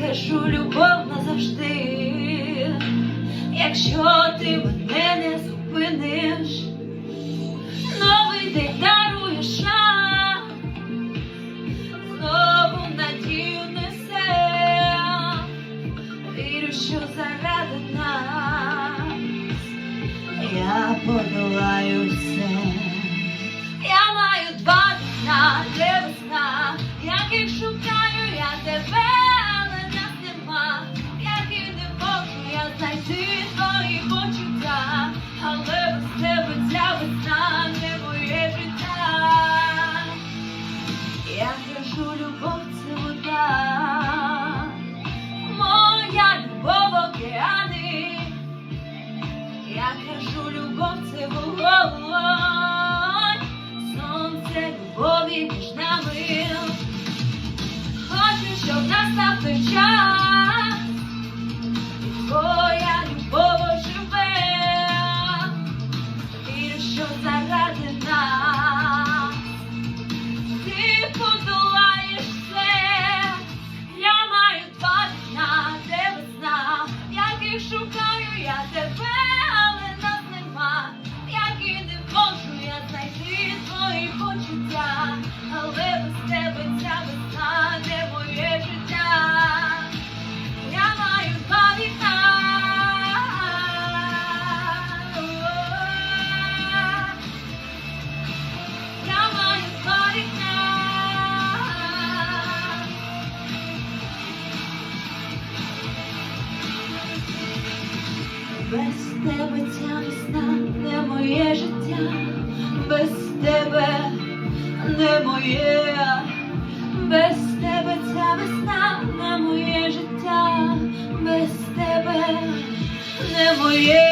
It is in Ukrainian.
кажу любов назавжди, якщо ти мене не зупиниш, новий день даруєш нам, знову надію несе, вірю, що заради нас я подолаю все. Але без тебе ця весна не моє життя. Я кажу, любов моя любов океани. Я кажу, любов це сонце любові між нами. Хочу, щоб настав що заради нас ти подолаєш все. Я маю два на де весна, яких шукаю я тебе, Без тебе ця весна не моє життя, без тебе не моє, без тебе ця весна не моє життя, без тебе не моє.